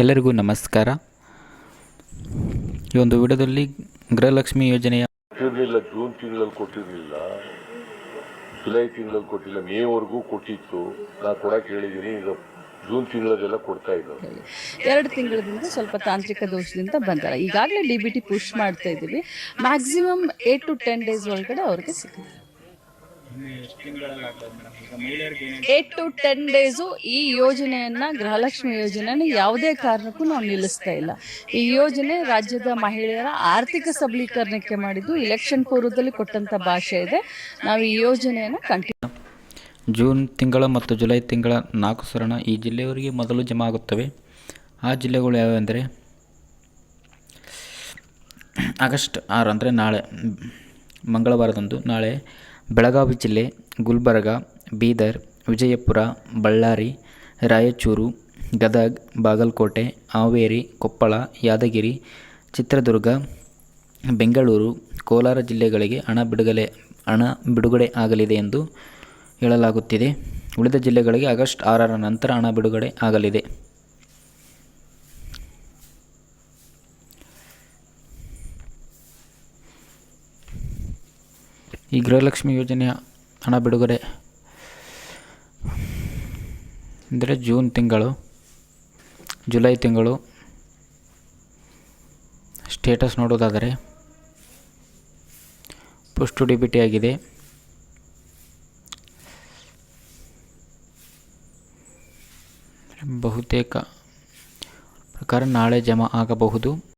ಎಲ್ಲರಿಗೂ ನಮಸ್ಕಾರ. ಈ ಒಂದು ವಿಡಿಯೋದಲ್ಲಿ ಗೃಹಲಕ್ಷ್ಮಿ ಯೋಜನೆಯ ಕೊಟ್ಟಿರಲಿಲ್ಲ ಜೂನ್ ತಿಂಗಳಲ್ಲಿ ಕೊಟ್ಟಿರಲಿಲ್ಲ. ಜುಲೈ ತಿಂಗಳಲ್ಲಿ ಕೊಟ್ಟಿಲ್ಲ ಮೇವರೆಗೂ ಕೊಟ್ಟಿತ್ತು. ನಾ ಕೊಡಕ್ಕೆ ಹೇಳಿದ್ದೀನಿ ಈಗ ಜೂನ್ ತಿಂಗಳಲ್ಲೆಲ್ಲ ಕೊಡ್ತಾ ಇದ್ದಾರೆ ಎರಡು ತಿಂಗಳಿಂದ ಸ್ವಲ್ಪ ತಾಂತ್ರಿಕ ದೋಷದಿಂದ ಬಂದಾರ ಈಗಾಗಲೇ ಡಿ ಬಿ ಟಿ ಪುಷ್ ಮಾಡ್ತಾ ಇದ್ದೀವಿ. Maximum eight to ten days ಒಳಗಡೆ ಅವ್ರಿಗೆ ಸಿಗುತ್ತೆ. ಏಟ್ ಟು ಟೆನ್ ಡೇಸು ಈ ಯೋಜನೆಯನ್ನ ಗೃಹಲಕ್ಷ್ಮಿ ಯೋಜನೆಯನ್ನು ಯಾವುದೇ ಕಾರಣಕ್ಕೂ ನಾವು ನಿಲ್ಲಿಸ್ತಾ ಇಲ್ಲ. ಈ ಯೋಜನೆ ರಾಜ್ಯದ ಮಹಿಳೆಯರ ಆರ್ಥಿಕ ಸಬಲೀಕರಣಕ್ಕೆ ಮಾಡಿದ್ದು ಇಲೆಕ್ಷನ್ ಪೂರ್ವದಲ್ಲಿ ಕೊಟ್ಟಂತ ಭಾಷೆ ಇದೆ. ನಾವು ಈ ಯೋಜನೆಯನ್ನು ಕಂಟಿನ್ಯೂ ಜೂನ್ ತಿಂಗಳ ಮತ್ತು ಜುಲೈ ತಿಂಗಳ ನಾಲ್ಕು ಸರಣ ಈ ಜಿಲ್ಲೆಯವರಿಗೆ ಮೊದಲು ಜಮಾ ಆಗುತ್ತವೆ. ಆ ಜಿಲ್ಲೆಗಳು ಯಾವೆಂದರೆ ಆಗಸ್ಟ್ ಆರು ಅಂದರೆ ನಾಳೆ ಮಂಗಳವಾರದಂದು ನಾಳೆ ಬೆಳಗಾವಿ ಜಿಲ್ಲೆ, ಗುಲ್ಬರ್ಗ, ಬೀದರ್, ವಿಜಯಪುರ, ಬಳ್ಳಾರಿ, ರಾಯಚೂರು, ಗದಗ್, ಬಾಗಲಕೋಟೆ, ಹಾವೇರಿ, ಕೊಪ್ಪಳ, ಯಾದಗಿರಿ, ಚಿತ್ರದುರ್ಗ, ಬೆಂಗಳೂರು, ಕೋಲಾರ ಜಿಲ್ಲೆಗಳಿಗೆ ಹಣ ಬಿಡುಗಡೆ ಹಣ ಬಿಡುಗಡೆ ಆಗಲಿದೆ ಎಂದು ಹೇಳಲಾಗುತ್ತಿದೆ. ಉಳಿದ ಜಿಲ್ಲೆಗಳಿಗೆ ಆಗಸ್ಟ್ ಆರರ ನಂತರ ಹಣ ಬಿಡುಗಡೆ ಆಗಲಿದೆ. ಈ ಗೃಹಲಕ್ಷ್ಮಿ ಯೋಜನೆಯ ಹಣ ಬಿಡುಗಡೆ. ಅಂದರೆ ಜೂನ್ ತಿಂಗಳು, ಜುಲೈ ತಿಂಗಳು. ಸ್ಟೇಟಸ್ ನೋಡೋದಾದರೆ ಪುಷ್ಟು ಡಿ ಬಿ ಟಿ ಆಗಿದೆ. ಬಹುತೇಕ ಪ್ರಕಾರ ನಾಳೆ ಜಮಾ ಆಗಬಹುದು.